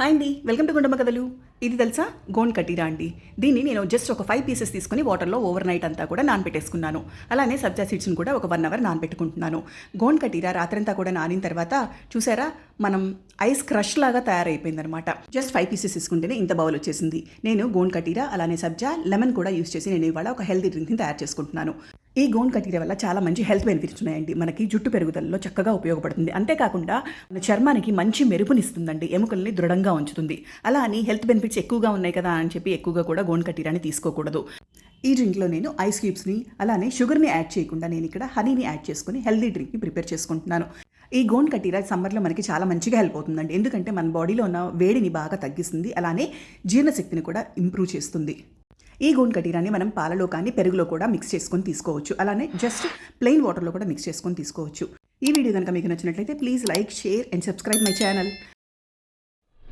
Hi అండి welcome to Gundamma కథలు. ఇది తెలుసా? గోన్ కటీరా అండి. దీన్ని నేను జస్ట్ ఒక ఫైవ్ పీసెస్ తీసుకొని వాటర్లో ఓవర్ నైట్ అంతా కూడా నానబెట్టేసుకున్నాను. అలానే సబ్జా సీడ్స్ని కూడా ఒక వన్ అవర్ నానబెట్టుకుంటున్నాను. గోన్ కటీరా రాత్రంతా కూడా నానిన తర్వాత చూసారా? మనం ఐస్ క్రష్ లాగా తయారైపోయిందనమాట జస్ట్ ఫైవ్ పీసెస్ తీసుకుంటేనే ఇంత బౌల్ వచ్చేసింది. నేను గోన్ కటీరా అలానే సబ్జా లెమన్ కూడా యూస్ చేసి నేను ఇవాళ ఒక హెల్తీ డ్రింక్ని తయారు చేసుకుంటున్నాను. ఈ గోన్ కటీర వల్ల చాలా మంచి హెల్త్ బెనిఫిట్స్ ఉన్నాయండి. మనకి జుట్టు పెరుగుదలలో చక్కగా ఉపయోగపడుతుంది. అంతేకాకుండా మన చర్మానికి మంచి మెరుపునిస్తుందండి. ఎముకల్ని దృఢంగా ఉంచుతుంది. అలా అని హెల్త్ బెనిఫిట్స్ ఎక్కువగా ఉన్నాయి కదా అని చెప్పి ఎక్కువగా కూడా గోన్ కటీరాని తీసుకోకూడదు. ఈ డ్రింక్లో నేను ఐస్ క్యూబ్స్ని అలానే షుగర్ని యాడ్ చేయకుండా నేను ఇక్కడ హనీని యాడ్ చేసుకుని హెల్తీ డ్రింక్ని ప్రిపేర్ చేసుకుంటున్నాను. ఈ గోన్ కటీరా సమ్మర్లో మనకి చాలా మంచిగా హెల్ప్ అవుతుందండి. ఎందుకంటే మన బాడీలో ఉన్న వేడిని బాగా తగ్గిస్తుంది. అలానే జీర్ణశక్తిని కూడా ఇంప్రూవ్ చేస్తుంది. ఈ గోన్ కటీరాన్ని మనం పాలలో కానీ పెరుగులో కూడా మిక్స్ చేసుకొని తీసుకోవచ్చు. అలానే జస్ట్ ప్లెయిన్ వాటర్లో కూడా మిక్స్ చేసుకొని తీసుకోవచ్చు. ఈ వీడియో కనుక మీకు నచ్చినట్లయితే please like share and subscribe my channel